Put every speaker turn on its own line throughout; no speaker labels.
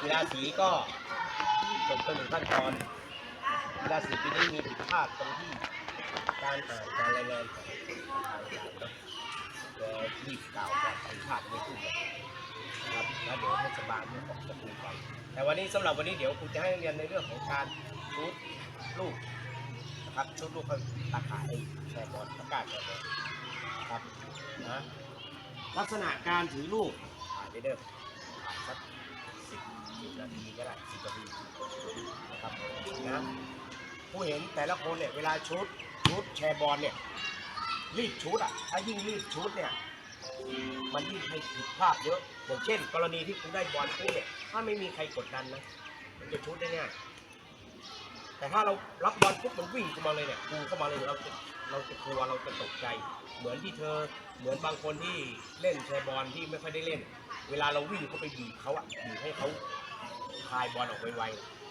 กีฬาสีก็จบไปหนึ่งขั้นตอนกีฬาสีปีนี้มีผิดพลาดตรงที่การอ่านการรายงานของทางการเนาะเดี๋ยวรีบกล่าวว่าผิดพลาดไม่ขึ้นเลยนะครับแล้วเดี๋ยวเทศบาลจะบอกจะคุยกันแต่วันนี้สำหรับวันนี้เดี๋ยวครูจะให้เรียนในเรื่องของการชุดลูกนะครับชุดลูกเขาตาข่ายแชร์บอลประกาศแชร์บอลนะครับนะลักษณะการถือลูกถ่ายไปเดิมถ่ายสัก สิบนาทีก็ได้สิบนาทีนะครับนะผู้เห็นแต่ละคนเนี่ยเวลาชุดชุดแชร์บอลเนี่ยรีบชุดอะถ้ายิ่งรีบชุดเนี่ยมันยิ่งให้ผิดพลาดเยอะอย่างเช่น กรณีที่คุณได้บอลคู่เนี่ยถ้าไม่มีใครกดดันนะมันจะชุดได้ง่ายแต่ถ้าเรารับบอลปุ๊บมันวิ่งเข้ามาเลยเนี่ยกูเข้ามาเลยเราจะเราจะกลัวเราจะตกใจ เหมือนที่เธอเหมือนบางคนที่เล่นแชร์บอลที่ไม่ค่อยได้เล่น เวลาเราวิ่งเข้าไปบีบเขาอะบีบให้เขา คายบอลออกไว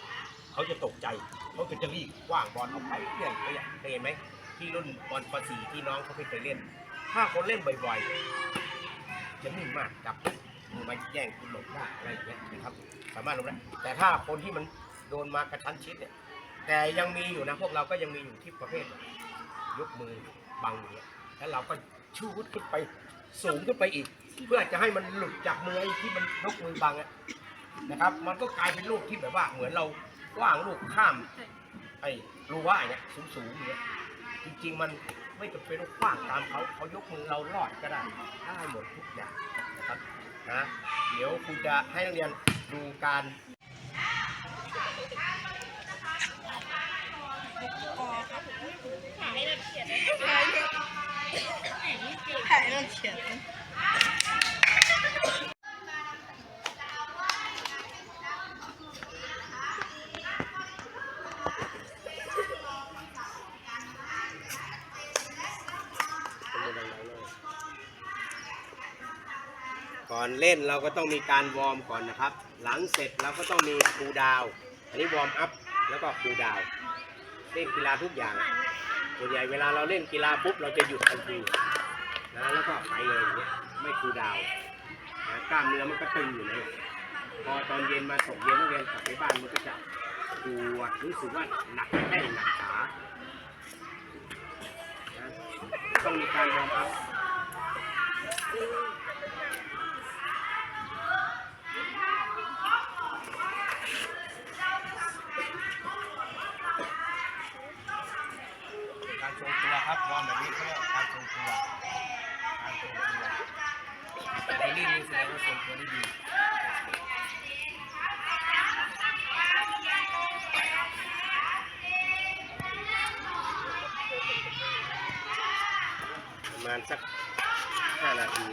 ๆเขาจะตกใจเขาจะรีบว่างบอลออกไปเรื่อยๆเคยเห็นไหมที่รุ่นบอลปสีที่น้องเขาเคยเล่น ถ้าคนเล่นบ่อยๆ จะนิ่งมากจับมือมาแย่งคุณหลบได้อะไรอย่างเงี้ยนะครับ สามารถหลบได้แต่ถ้าคนที่มันโดนมากระชั้นชิดเนี่ย แต่ยังมีอยู่นะพวกเราก็ยังมีอยู่ที่ประเภท ยกมือบังอย่างเงี้ยแล้วเราก็ชูขึ้นไปสูงขึ้นไปอีก เพื่อจะให้มันหลุดจากมือไอ้ที่มันยกมือบังอะ นะครับ มันก็กลายเป็นลูกที่แบบว่าเหมือนเราว่างลูกข้ามไอ้รูว่าเงี้ยสูงๆอย่างเงี้ยจริงๆมันไม่จำเป็นต้องว้างตามเขาเขายกมือเรารอดก็ได้ได้หมดทุกอย่างนะครับนะเดี๋ยวครูจะให้นักเรียนดูการ
ถ่ายเราเขียน
เล่นเราก็ต้องมีการวอร์มก่อนนะครับ หลังเสร็จเราก็ต้องมีคูลดาวอันนี้วอร์มอัพแล้วก็คูลดาวเล่นกีฬาทุกอย่างส่วนใหญ่เวลาเราเล่นกีฬาปุ๊บเราจะหยุดทันทีนะแล้วก็ไปเลยอย่างเงี้ยไม่คูลดาวนะกล้ามเนื้อมันก็ตึงอยู่นะพอตอนเย็นมาตกเย็นนักเรียนกลับไปบ้านมันก็จะปวดรู้สึกว่าหนักแข้งหนักขาต้องมีการวอร์มอัพ การทรงตัว ครับวอร์มแบบนี้เขาเรียกการทรงตัวการทรงตัวไอ้นี่นี่แสดงว่าทรงตัวได้ดีประมาณสักห้านาที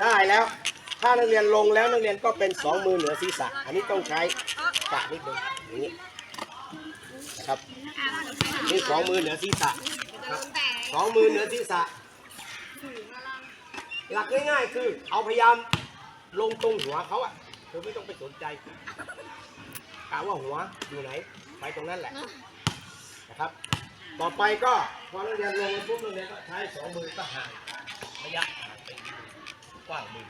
ได้แล้ว ถ้านักเรียนลงแล้วนักเรียนก็เป็นสองมือเหนือศีรษะ อันนี้ต้องใช้กะนิดนึงอย่างนี้นะครับนี่สองมือเหนือศีรษะครับสองมือเหนือศีรษะ หลักง่ายๆคือเอาพยายามลงตรงหัวเขาอะคือไม่ต้องไปสนใจกะว่าหัวอยู่ไหน ไปตรงนั้นแหละนะครับ ต่อไปก็พอนักเรียนลงปุ๊บนักเรียนก็ใช้สองมือก็ห่างระยะ กว้างมือ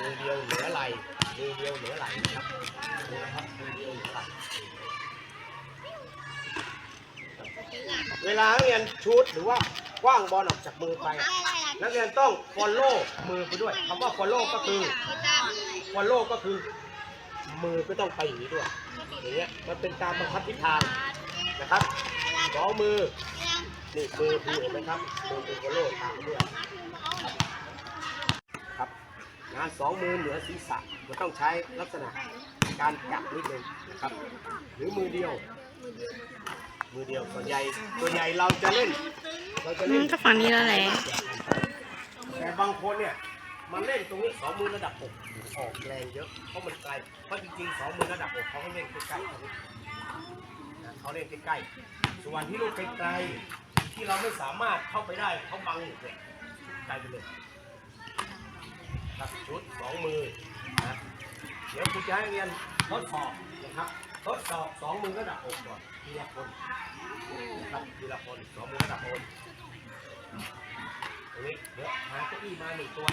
มือเดียวเหนือไหลมือเดียวเหนือไหลนะครับดูนะครับมือเดียวเหนือไหลเวลานักเรียนชูดหรือว่าคว้างบอลออกจากมือไปนักเรียนต้องฟอลโล่มือไปด้วยคำว่าฟอลโล่ก็คือฟอลโล่ก็คือ มือก็ต้องไปอย่างนี้ด้วยอย่างเงี้ยมันเป็นการบังคับทิศทางนะครับสองมือ นี่มือคือเห็นไหมครับมือคือโคโล่ตามด้วยครับนะสองมือเหนือศีรษะเราต้องใช้ลักษณะการจับนิดนึงนะครับ หรือมือเดียว มือเดียวส่วนใหญ่ส่วนใหญ่เราจะเล่นเราจะ
อื
เล่น
มก็ฝั่งนี้แล้วแหละ
แต่บางคนเนี่ยมันเล่นตรงนี้สองมือระดับอกออกแรงเยอะเพราะมันไกลเพราะจริงๆสองมือระดับอกเขาก็เล่นใกล้ๆเขาเขาเล่นใกล้ๆส่วนที่ลูกไกลๆ ที่เราไม่สามารถเข้าไปได้เขาบังอยู่เนี่ยไกลไปเลยครับชุดสองมือนะเดี๋ยวคุณจะให้เรียนทดสอบนะครับทดสอบสองมือระดับอกก่อนทีละคนนะครับทีละคนสองมือระดับอกตรงนี้เดี๋ยวหาเก้าอี้มาหนึ่งตัว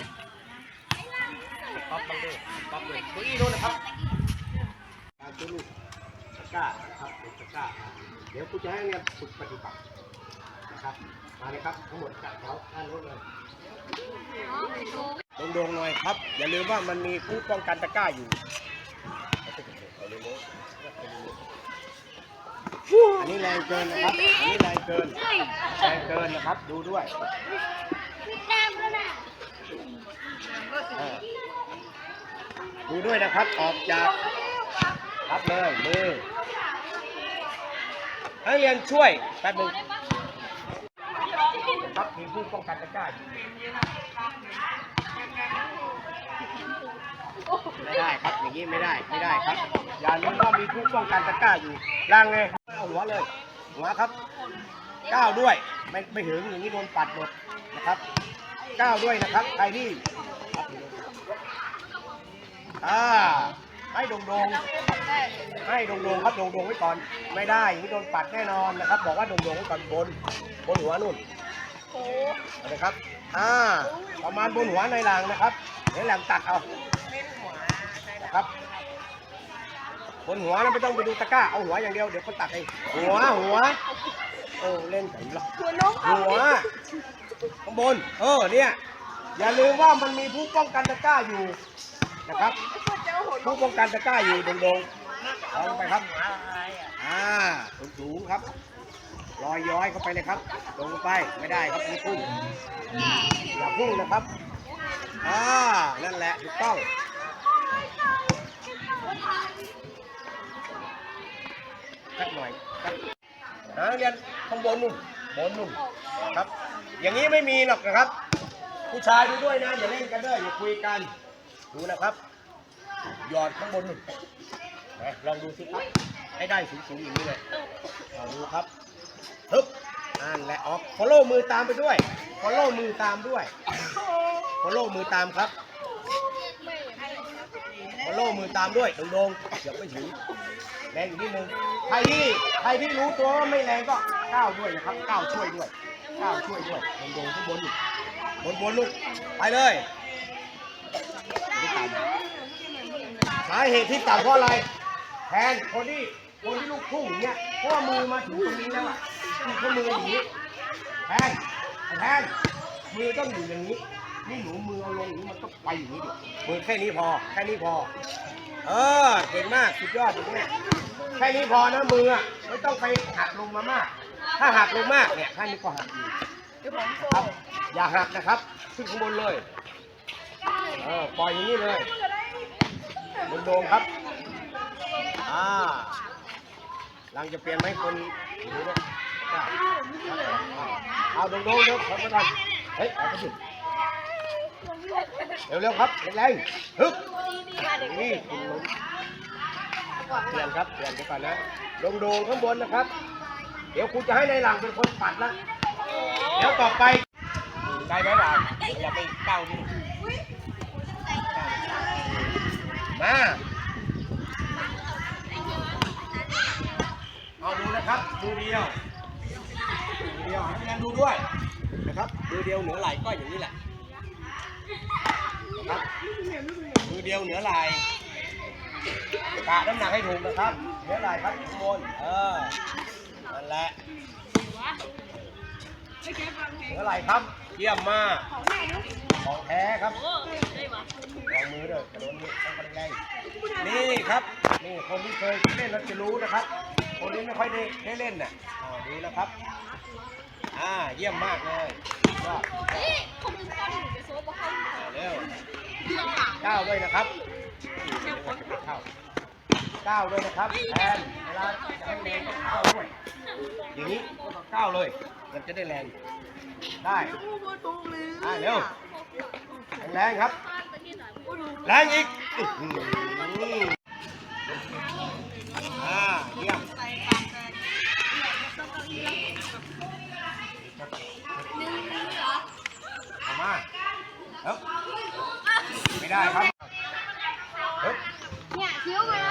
ป๊อปบังเดอป๊อปเลยเก้าอี้โน่นนะครับการจุลูกตะกร้านะครับตะกร้าเดี๋ยวคุณจะให้เรียนฝึกปฏิบัติ นะครับมาเลยครับทั้งหมดจัดแถวด้านโน้นเลยโด่งๆหน่อยครับ อย่าลืมว่ามันมีผู้ป้องกันตะกร้าอยู่เอาเลยโน้ตอันนี้แรงเกินนะครับอันนี้แรงเกินแรงเกินนะครับ ดูด้วยเออดูด้วยนะครับออกจากรับเลยมือนักเรียนช่วยแป๊บหนึง ครับมีผู้ป้องกันตะกร้าอยู่ไม่ได้ครับอย่างนี้ไม่ได้ไม่ได้ครับ อย่าลืมว่ามีผู้ป้องกันตะกร้าอยู่ล่างไงเอาหัวเลย หัวครับก้าวด้วยไม่ไม่ถึงอย่างนี้โดนปัดหมดนะครับก้าวด้วยนะครับใครที่อ่าให้โดงโดงให้โดงโดงครับโดงโดงไว้ก่อน ไม่ได้อย่างนี้โดนปัดแน่นอนนะครับ บอกว่าโดงโดงไว้ก่อนบนบนหัวนู่น เอาเลยครับอ่าประมาณบนหัวในหลังนะครับในหลังตัดเอานะครับบนหัวนะไม่ต้องไปดูตะกร้าเอาหัวอย่างเดียวเดี๋ยวเขาตัดเองหัวหัวโอ้เล่นกันหรอกหัวข้างบนเออเนี่ยอย่าลืมว่ามันมีผู้ป้องกันตะกร้าอยู่นะครับ ผู้ป้องกันตะกร้าอยู่โดงๆเอาลงไปครับอ่าสูงสูงๆครับ ลอยย้อยเข้าไปเลยครับ ลงไปไม่ได้ครับมีพุ่งอย่าพุ่งนะครับอ่านั่นแหละถูกต้องสักหน่อยครับนะเรียนข้างบนนู่นบนนู่นครับ อย่างนี้ไม่มีหรอกนะครับ ผู้ชายดูด้วยนะอย่าเล่นกันเด้ออย่าคุยกันดูนะครับหยอดข้างบนนู่นนะลองดูสิครับให้ได้สูงๆอย่างนี้เลยเอาดูครับ ฮึบนั่นแหละออกฟอลโล่มือตามไปด้วยฟอลโล่มือตามด้วยฟอลโล่มือตามครับฟอลโล่มือตามด้วยโด่งๆอย่าไปถึงแรงอีกนิดนึงใครที่ใครที่รู้ตัวว่าไม่แรงก็ก้าวด้วยนะครับก้าวช่วยด้วยก้าวช่วยด้วยลงลงข้างบนลูกบนบนลูกไปเลยสาเหตุที่ต่ำเพราะอะไรแทนคนที่คนที่ลูกพุ่งเงี้ยเพราะมือมาถึงตรงนี้แล้วอะ คือเขามืออย่างนี้แทนแทนมือต้องอยู่อย่างนี้ นี่หนูมือเอาลงอย่างนี้มันก็ไปอย่างนี้ดิมือแค่นี้พอ แค่นี้พอ เออเก่งมากสุดยอดอย่างนี้แค่นี้พอนะมืออะไม่ต้องไปหักลงมามาก ถ้าหักลงมากเนี่ยแค่นี้ก็หักอยู่ครับอย่าหักนะครับ ขึ้นข้างบนเลยเออปล่อยอย่างนี้เลยโดงๆครับอ่าหลังจะเปลี่ยนไหมคนหรือเนี่ยได้ เอาโดงๆเดี๋ยวขอไปก่อนเฮ้ยเอาไปสิเร็วๆครับแรงๆฮึบนี่กินนมเปลี่ยนครับเปลี่ยนไปก่อนนะโดงๆข้างบนนะครับ เดี๋ยวคุณจะให้ในหลังเป็นคนปัดนะเดี๋ยวต่อไปได้ไหมหลังอย่าไปเก้าดิมาเอาดูนะครับดูเดียว เดียวให้นักเรียนดูด้วยนะครับดูเดียวเหนือไหล่ก็อย่างนี้แหละนะครับมือเดียวเหนือไหล่กะน้ำหนักให้ถูกนะครับเหนือไหล่ครับข้างบนเออนั่นแหละเหนือไหล่ครับเยี่ยมมากของแท้ครับลองมือด้วยกระโดดมือต้องแรงนี่ครับนี่คนที่เคยเล่นแล้วจะรู้นะครับ คนที่ไม่ค่อยได้ได้เล่นน่ะอ่าดูนะครับ อ่าเยี่ยมมากเลยยอด
นี่คนอื่นก็หนูไปโซ่บอกเขา
อ่าเร็วก้าวด้วยนะครับเข้าก้าวด้วยนะครับแทนเวลาจะให้แรงก็ก้าวด้วยอย่างนี้ก็ก้าวเลย มันจะได้แรงได้อ่าเร็วแรงครับแรงอีกอื้อหืออ่าเยี่ยม เอามาเฮ้ยไม่ได้ครับเฮ้ย
เนี่ยคิ้วมา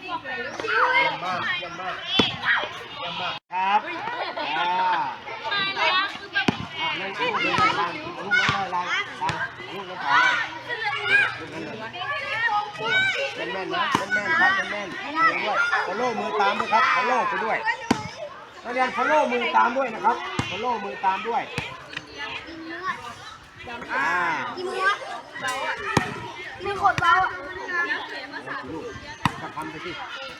เยี่ยมมากเยี่ยมมากเยี่ยมมากครับอ่าอ่าเล่นลูกเล่นลางลูกเล่นลางลางลูกเล่นลางลูกเล่นลางเล่น แม่นนะเล่นแม่นครับเล่นแม่นมือด้วยฟอลโล่มือตามด้วยครับฟอลโล่ไปด้วยนักเรียนฟอลโล่มือตามด้วยนะครับฟอลโล่มือตามด้วยอ่า
กินวะมีคนเบาอะ
ลูกก็ทำไปสิ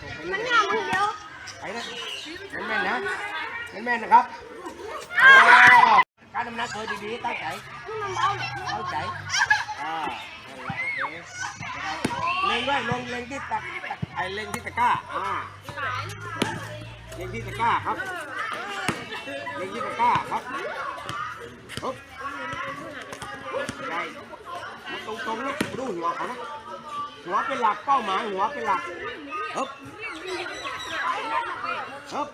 ส่งไมั
น
เอย
งามมันเดียว
ไปนะแม่นๆนะแม่นๆนะครับการดำน้ำเคยดีๆตั้งใจ
เบาเลย
ตั้งใจอ่า เล็งด้วยลงเล็งที่ตะไอเล็งที่ตะกร้าอ่าเล็งที่ตะกร้าครับเล็งที่ตะกร้าครับปึ๊บได้มันตรงๆนะดูหัวเขานะหัวเป็นหลักเป้าหมายหัวเป็นหลักฮึบฮึบ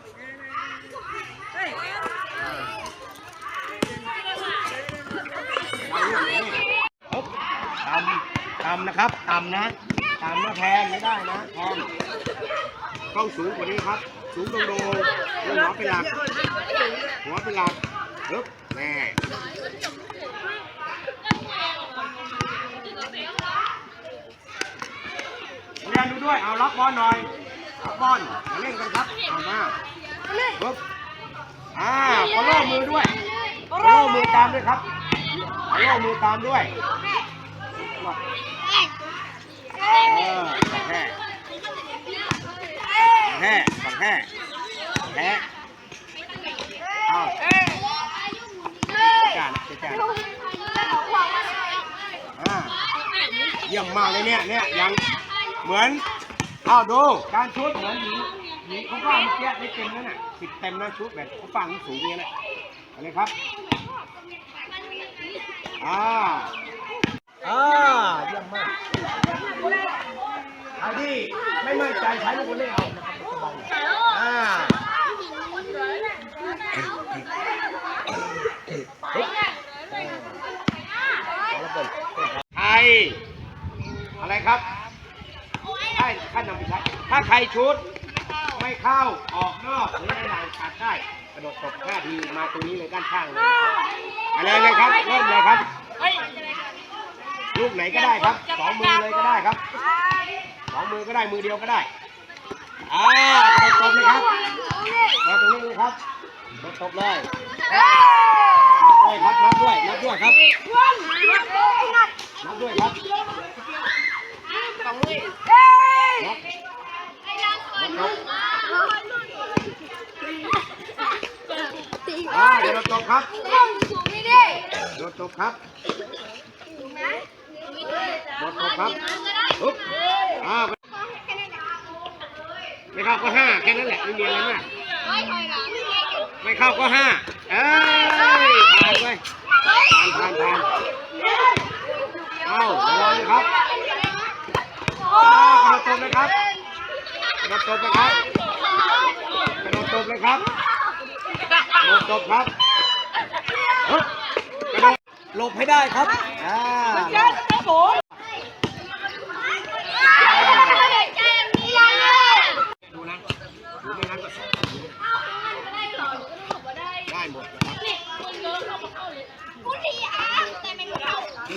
ฮึบตำ ตำนะครับ ต่ำนะต่ำนะแทนไม่ได้นะแทนต้องสูงกว่านี้ครับ สูงตรงโดงหัวเป็นหลักหัวเป็นหลักฮึบแน่เรียนดูด้วย เอารับบอลหน่อยรับบอลมาเล่นกันครับเอามาปึ๊บอ่าฟอลโล่มือด้วยฟอลโล่มือตามด้วยครับฟอลโล่มือตามด้วย เออแค่แค่แค่แค่เอาจานจานเยี่ยมมากเลยเนี่ยเนี่ยยังเหมือนเอาดูการชุดเหมือนหญิงหญิงเขาฟังเมื่อกี้ได้เต็มแล้วน่ะสิบเต็มนะชุดแบบเขาฟังสูงอย่างนี้แหละเอะไรครับอ่า อ่าเยี่ยมมากใครที่ไม่มั่นใจใช้ลูกบอลเล่นเอานะครับอ่าไทยอะไรครับใช่ท่านนำไปใช้ถ้าใครชุดไม่เข้าออกนอกหรือในหลังขาดได้กระโดดตบห้าทีมาตรงนี้เลยด้านข้างเลยอะไรเลยครับเริ่มเลยครับ ลูกไหนก็ได้ครับสองมือเลยก็ได้ครับสองมือก็ได้มือเดียวก็ได้อ่ากดตบเลยครับมาตรงนี้เลยครับกระโดตบเลยนับด้วยครับนับด้วยนับด้วยครับนับด้วยครับนับนับอ่ากระโดดตบครับโดดตบครับ กระโดดตบครับปุ๊บอ่าไม่เข้าก็ห้าแค่นั้นแหละไม่มีอะไรมากไม่เข้าก็ห้าเอ้ยผ่านไปผ่านผ่านผ่านเอาลองเลยครับอ้าวกระโดดตบเลยครับกระโดดตบเลยครับกระโดดตบเลยครับกระโดดตบครับฮึบกระโดดหลบให้ได้ครับอ่า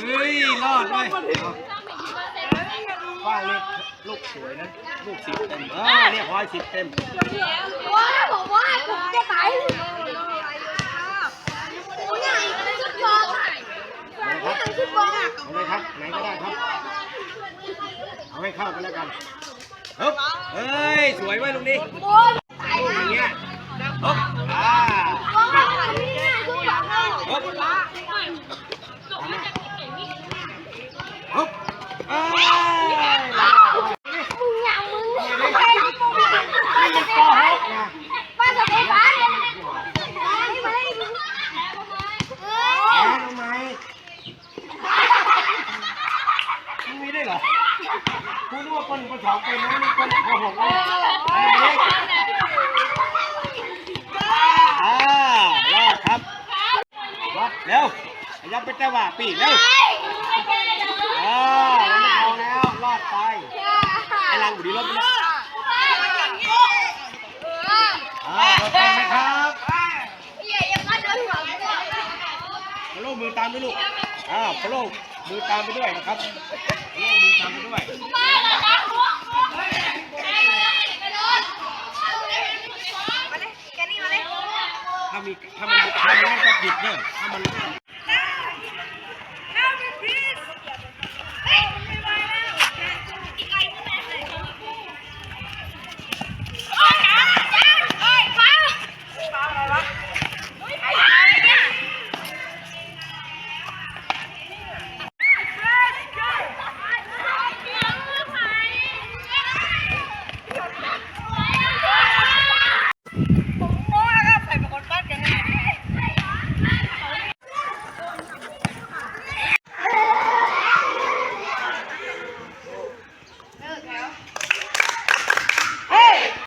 เฮ้ยรอดเลยว่าลยลูกสวยนะลูกสิบเต็มเออเนี่ยร้อยสิบเต็ม
ว่าบอกว่าผมจะตายไหชุดบอ
ไหน
ชุดบอล
เอาเลยครับไหนก็ได้ครับ เอาไปเข้ากันแล้วกันเฮ้ยเฮ้ยสวยไว้ลูงนี้
อ
ย่างเงี้ยเฮ้ยอ่า ไปไอ้ลังอยู่ดีรถไปแล้วอ่ารถไปไหมครับพะโล่มือตามด้วยลูกอ่าพะโล่มือตามไปด้วยนะครับพะโล่มือตามไปด้วยถ้ามีถ้ามันถ้ามันนั่นก็หยุดเนี่ยถ้ามัน